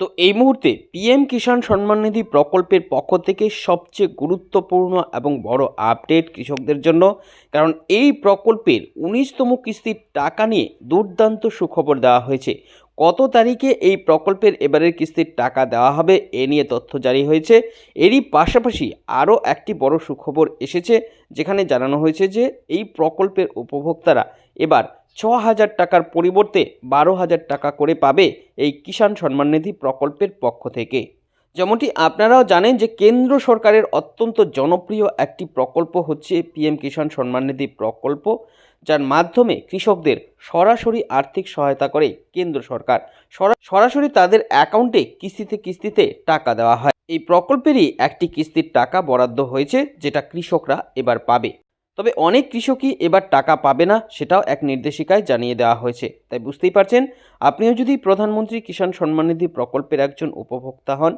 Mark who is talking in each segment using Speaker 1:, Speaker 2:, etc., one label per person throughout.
Speaker 1: তো এই মুহূর্তে পিএম কিষাণ সম্মান নিধি প্রকল্পের পক্ষ থেকে সবচেয়ে গুরুত্বপূর্ণ এবং বড় আপডেট কৃষকদের জন্য, কারণ এই প্রকল্পের উনিশতম কিস্তির টাকা নিয়ে দুর্দান্ত সুখবর দেওয়া হয়েছে। কত তারিখে এই প্রকল্পের এবারের কিস্তির টাকা দেওয়া হবে এ নিয়ে তথ্য জারি হয়েছে। এরই পাশাপাশি আরও একটি বড় সুখবর এসেছে, যেখানে জানানো হয়েছে যে এই প্রকল্পের উপভোক্তারা এবার ছ হাজার টাকার পরিবর্তে বারো হাজার টাকা করে পাবে এই কিষাণ সম্মান নিধি প্রকল্পের পক্ষ থেকে। যেমনটি আপনারাও জানেন যে কেন্দ্র সরকারের অত্যন্ত জনপ্রিয় একটি প্রকল্প হচ্ছে পিএম কিষাণ সম্মান নিধি প্রকল্প, যার মাধ্যমে কৃষকদের সরাসরি আর্থিক সহায়তা করে কেন্দ্র সরকার। সরা- সরাসরি তাদের অ্যাকাউন্টে কিস্তিতে কিস্তিতে টাকা দেওয়া হয়। এই প্রকল্পেরই একটি কিস্তির টাকা বরাদ্দ হয়েছে, যেটা কৃষকরা এবার পাবে। তবে অনেক কৃষকই এবার টাকা পাবে না, সেটাও এক নির্দেশিকায় জানিয়ে দেওয়া হয়েছে। তাই বুঝতেই পারছেন, আপনিও যদি প্রধানমন্ত্রী কিষাণ সম্মান নিধি প্রকল্পের একজন উপভোক্তা হন,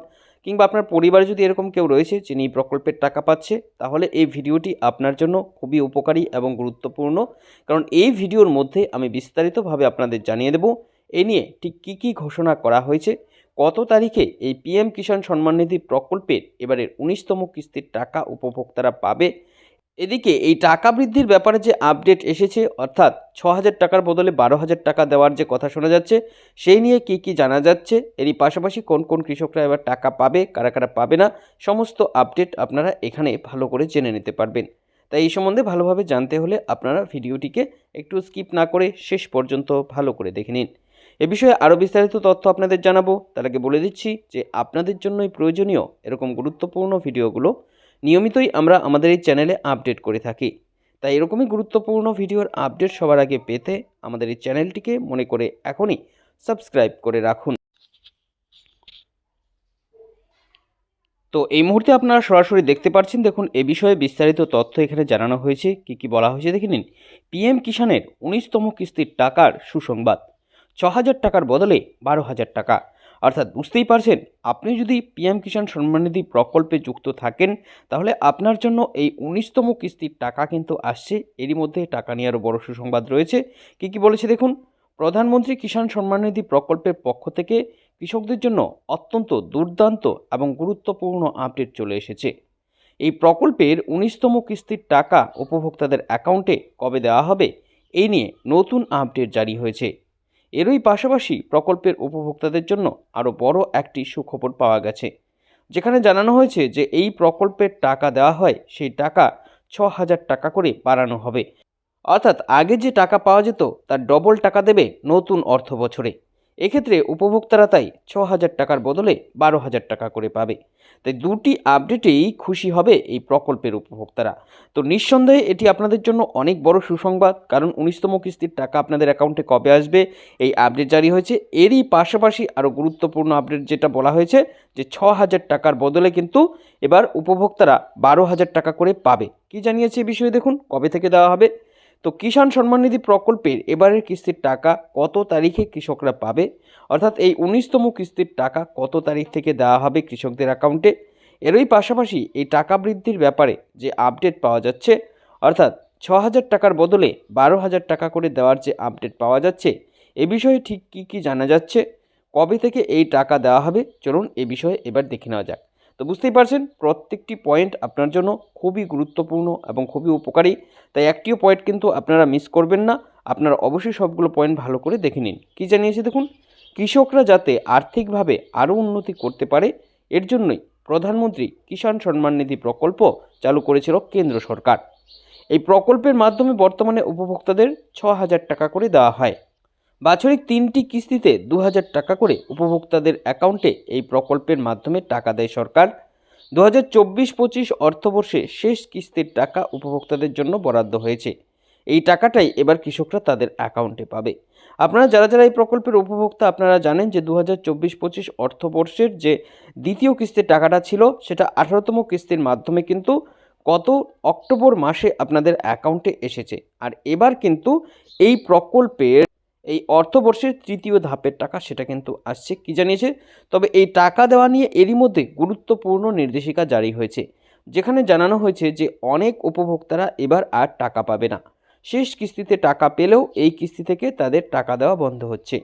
Speaker 1: কিংবা আপনার পরিবারে যদি এরকম কেউ রয়েছে যিনি এই প্রকল্পের টাকা পাচ্ছে, তাহলে এই ভিডিওটি আপনার জন্য খুবই উপকারী এবং গুরুত্বপূর্ণ। কারণ এই ভিডিওর মধ্যে আমি বিস্তারিতভাবে আপনাদের জানিয়ে দেব, এ নিয়ে ঠিক কী কী ঘোষণা করা হয়েছে, কত তারিখে এই পিএম কিষাণ সম্মান নিধি প্রকল্পের এবারের উনিশতম কিস্তির টাকা উপভোক্তারা পাবে এদিকে এই টাকা বৃদ্ধির ব্যাপারে যে আপডেট এসেছে, অর্থাৎ ছ হাজার টাকার বদলে বারো হাজার টাকা দেওয়ার যে কথা শোনা যাচ্ছে, সেই নিয়ে কী কী জানা যাচ্ছে, এরই পাশাপাশি কোন কোন কৃষকরা এবার টাকা পাবে, কারা কারা পাবে না, সমস্ত আপডেট আপনারা এখানে ভালো করে জেনে নিতে পারবেন। তাই এই সম্বন্ধে ভালোভাবে জানতে হলে আপনারা ভিডিওটিকে একটু স্কিপ না করে শেষ পর্যন্ত ভালো করে দেখে নিন। এ বিষয়ে আরও বিস্তারিত তথ্য আপনাদের জানাব। তার আগে বলে দিচ্ছি যে, আপনাদের জন্যই প্রয়োজনীয় এরকম গুরুত্বপূর্ণ ভিডিওগুলো নিয়মিতই আমরা আমাদের এই চ্যানেলে আপডেট করে থাকি। তাই এরকমই গুরুত্বপূর্ণ ভিডিওর আপডেট সবার আগে পেতে আমাদের এই চ্যানেলটিকে মনে করে এখনই সাবস্ক্রাইব করে রাখুন। তো এই মুহূর্তে আপনারা সরাসরি দেখতে পাচ্ছেন দেখুন, এ বিষয়ে বিস্তারিত তথ্য এখানে জানানো হয়েছে। কি কি বলা হয়েছে দেখে নিন। পিএম কিষাণের উনিশতম কিস্তির টাকার সুসংবাদ। ছ হাজার টাকার বদলে বারো হাজার টাকা। অর্থাৎ বুঝতেই পারছেন, আপনি যদি পিএম কিষাণ সম্মাননিধি প্রকল্পে যুক্ত থাকেন, তাহলে আপনার জন্য এই উনিশতম কিস্তির টাকা কিন্তু আসছে। এরই মধ্যে টাকা নিয়ে আরও বড় সুসংবাদ রয়েছে। কী কী বলেছে দেখুন? প্রধানমন্ত্রী কিষাণ সম্মাননিধি প্রকল্পের পক্ষ থেকে কৃষকদের জন্য অত্যন্ত দুর্দান্ত এবং গুরুত্বপূর্ণ আপডেট চলে এসেছে। এই প্রকল্পের উনিশতম কিস্তির টাকা উপভোক্তাদের অ্যাকাউন্টে কবে দেওয়া হবে এই নিয়ে নতুন আপডেট জারি হয়েছে। এরই পাশাপাশি প্রকল্পের উপভোক্তাদের জন্য আরও বড় একটি সুখবর পাওয়া গেছে। যেখানে জানানো হয়েছে যে এই প্রকল্পের টাকা দেওয়া হয়, সেই টাকা ছ হাজার টাকা করে বাড়ানো হবে। অর্থাৎ আগে যে টাকা পাওয়া যেত তার ডবল টাকা দেবে নতুন অর্থ বছরে এক্ষেত্রে উপভোক্তারা তাই ছ হাজার টাকার বদলে বারো হাজার টাকা করে পাবে। তাই দুটি আপডেটেই খুশি হবে এই প্রকল্পের উপভোক্তারা। তো নিঃসন্দেহে এটি আপনাদের জন্য অনেক বড় সুসংবাদ, কারণ উনিশতম কিস্তির টাকা আপনাদের অ্যাকাউন্টে কবে আসবে, এই আপডেট জারি হয়েছে। এরই পাশাপাশি আরও গুরুত্বপূর্ণ আপডেট যেটা বলা হয়েছে, যে ছ হাজার টাকার বদলে কিন্তু এবার উপভোক্তারা বারো হাজার টাকা করে পাবে। কি জানিয়েছে বিষয়ে দেখুন, কবে থেকে দেওয়া হবে? তো কিষাণ সম্মান নিধি প্রকল্পের এবারের কিস্তির টাকা কত তারিখে কৃষকরা পাবে? অর্থাৎ এই উনিশতম কিস্তির টাকা কত তারিখ থেকে দেওয়া হবে কৃষকদের অ্যাকাউন্টে এরই পাশাপাশি এই টাকা বৃদ্ধির ব্যাপারে যে আপডেট পাওয়া যাচ্ছে, অর্থাৎ ছ হাজার টাকার বদলে বারো হাজার টাকা করে দেওয়ার যে আপডেট পাওয়া যাচ্ছে, এ বিষয়ে ঠিক কী কী জানা যাচ্ছে? কবে থেকে এই টাকা দেওয়া হবে? চলুন এ বিষয়ে এবার দেখে নেওয়া যাক। তো বুঝতেই পারছেন, প্রত্যেকটি পয়েন্ট আপনার জন্য খুবই গুরুত্বপূর্ণ এবং খুবই উপকারী। তাই একটিও পয়েন্ট কিন্তু আপনারা মিস করবেন না। আপনারা অবশ্যই সবগুলো পয়েন্ট ভালো করে দেখে নিন। কী জানিয়েছে দেখুন? কৃষকরা যাতে আর্থিকভাবে আরও উন্নতি করতে পারে, এর জন্যই প্রধানমন্ত্রী কিষাণ সম্মান নিধি প্রকল্প চালু করেছিল কেন্দ্র সরকার। এই প্রকল্পের মাধ্যমে বর্তমানে উপভোক্তাদের ছ হাজার টাকা করে দেওয়া হয়। বাৎসরিক তিনটি কিস্তিতে দু হাজার টাকা করে উপভোক্তাদের অ্যাকাউন্টে এই প্রকল্পের মাধ্যমে টাকা দেয় সরকার। দু হাজার চব্বিশ পঁচিশ অর্থবর্ষে শেষ কিস্তির টাকা উপভোক্তাদের জন্য বরাদ্দ হয়েছে। এই টাকাটাই এবার কৃষকরা তাদের অ্যাকাউন্টে পাবে। আপনারা যারা যারা এই প্রকল্পের উপভোক্তা, আপনারা জানেন যে দু হাজার চব্বিশ পঁচিশ অর্থবর্ষের যে দ্বিতীয় কিস্তির টাকাটা ছিল, সেটা আঠারোতম কিস্তির মাধ্যমে কিন্তু গত অক্টোবর মাসে আপনাদের অ্যাকাউন্টে এসেছে। আর এবার কিন্তু এই প্রকল্পের এই অর্থবর্ষের তৃতীয় ধাপের টাকা সেটা কিন্তু আসছে, কি জানিয়েছে? তবে এই টাকা দেওয়া নিয়ে এরই মধ্যে গুরুত্বপূর্ণ নির্দেশিকা জারি হয়েছে, যেখানে জানানো হয়েছে যে অনেক উপভোক্তারা এবার আর টাকা পাবে না। শেষ কিস্তিতে টাকা পেলেও এই কিস্তি থেকে তাদের টাকা দেওয়া বন্ধ হচ্ছে।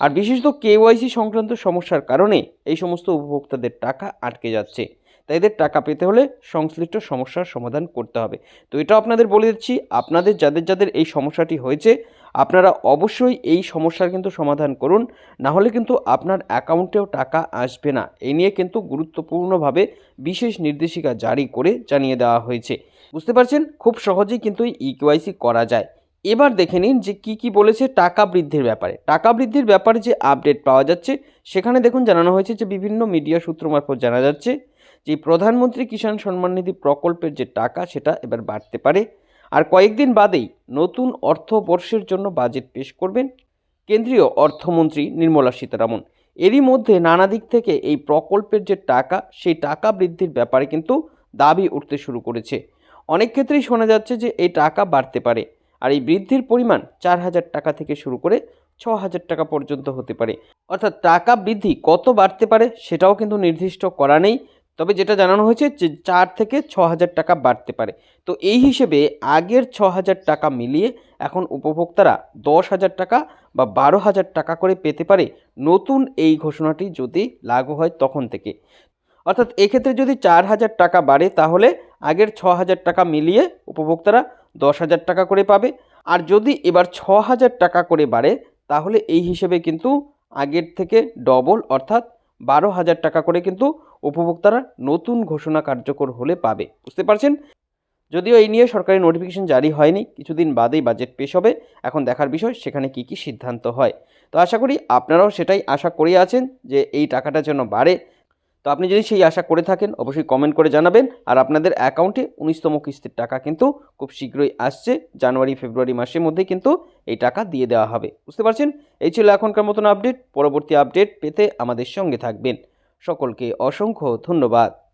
Speaker 1: আর বিশেষত কেওয়াইসি সংক্রান্ত সমস্যার কারণে এই সমস্ত উপভোক্তাদের টাকা আটকে যাচ্ছে। তাই এদের টাকা পেতে হলে সংশ্লিষ্ট সমস্যার সমাধান করতে হবে। তো এটা আপনাদের বলে দিচ্ছি, আপনাদের যাদের যাদের এই সমস্যাটি হয়েছে আপনারা অবশ্যই এই সমস্যার কিন্তু সমাধান করুন না হলে কিন্তু আপনার অ্যাকাউন্টেও টাকা আসবে না। এই নিয়ে কিন্তু গুরুত্বপূর্ণভাবে বিশেষ নির্দেশিকা জারি করে জানিয়ে দেওয়া হয়েছে। বুঝতে পারছেন? খুব সহজেই কিন্তু ই কেওয়াইসি করা যায়। এবার দেখে নিন যে কি কি বলেছে টাকা বৃদ্ধির ব্যাপারে। টাকা বৃদ্ধির ব্যাপারে যে আপডেট পাওয়া যাচ্ছে, সেখানে দেখুন জানানো হয়েছে যে বিভিন্ন মিডিয়া সূত্র মারফত জানা যাচ্ছে যে প্রধানমন্ত্রী কিষাণ সম্মান নিধি প্রকল্পের যে টাকা, সেটা এবার বাড়তে পারে। আর কয়েকদিন বাদেই নতুন অর্থবর্ষের জন্য বাজেট পেশ করবেন কেন্দ্রীয় অর্থমন্ত্রী নির্মলা সীতারামন। এরই মধ্যে নানা দিক থেকে এই প্রকল্পের যে টাকা, সেই টাকা বৃদ্ধির ব্যাপারে কিন্তু দাবি উঠতে শুরু করেছে। অনেক ক্ষেত্রেই শোনা যাচ্ছে যে এই টাকা বাড়তে পারে আর এই বৃদ্ধির পরিমাণ চার হাজার টাকা থেকে শুরু করে ছ হাজার টাকা পর্যন্ত হতে পারে। অর্থাৎ টাকা বৃদ্ধি কত বাড়তে পারে সেটাও কিন্তু নির্দিষ্ট করা নেই। তবে যেটা জানানো হয়েছে যে চার থেকে ছ হাজার টাকা বাড়তে পারে। তো এই হিসেবে আগের ছ হাজার টাকা মিলিয়ে এখন উপভোক্তারা দশ হাজার টাকা বা বারো হাজার টাকা করে পেতে পারে নতুন এই ঘোষণাটি যদি লাগু হয় তখন থেকে। অর্থাৎ এক্ষেত্রে যদি চার হাজার টাকা বাড়ে তাহলে আগের ছ হাজার টাকা মিলিয়ে উপভোক্তারা দশ হাজার টাকা করে পাবে। আর যদি এবার ছ হাজার টাকা করে বাড়ে তাহলে এই হিসেবে কিন্তু আগের থেকে ডবল অর্থাৎ বারো হাজার টাকা করে কিন্তু উপভোক্তারা নতুন ঘোষণা কার্যকর হলে পাবে। বুঝতে পারছেন? যদিও এই নিয়ে সরকারি নোটিফিকেশন জারি হয়নি, কিছুদিন বাদেই বাজেট পেশ হবে। এখন দেখার বিষয়, সেখানে কি কি সিদ্ধান্ত হয়। তো আশা করি আপনারাও সেটাই আশা করে আছেন যে এই টাকাটা যেন বাড়ে। তো আপনি যদি সেই আশা করে থাকেন, অবশ্যই কমেন্ট করে জানাবেন। আর আপনাদের অ্যাকাউন্টে উনিশতম কিস্তির টাকা কিন্তু খুব শীঘ্রই আসছে। জানুয়ারি, ফেব্রুয়ারি মাসের মধ্যে কিন্তু এই টাকা দিয়ে দেওয়া হবে। বুঝতে পারছেন? এই ছিল এখনকার মতন আপডেট পরবর্তী আপডেট পেতে আমাদের সঙ্গে থাকবেন। সকলকে অসংখ্য ধন্যবাদ।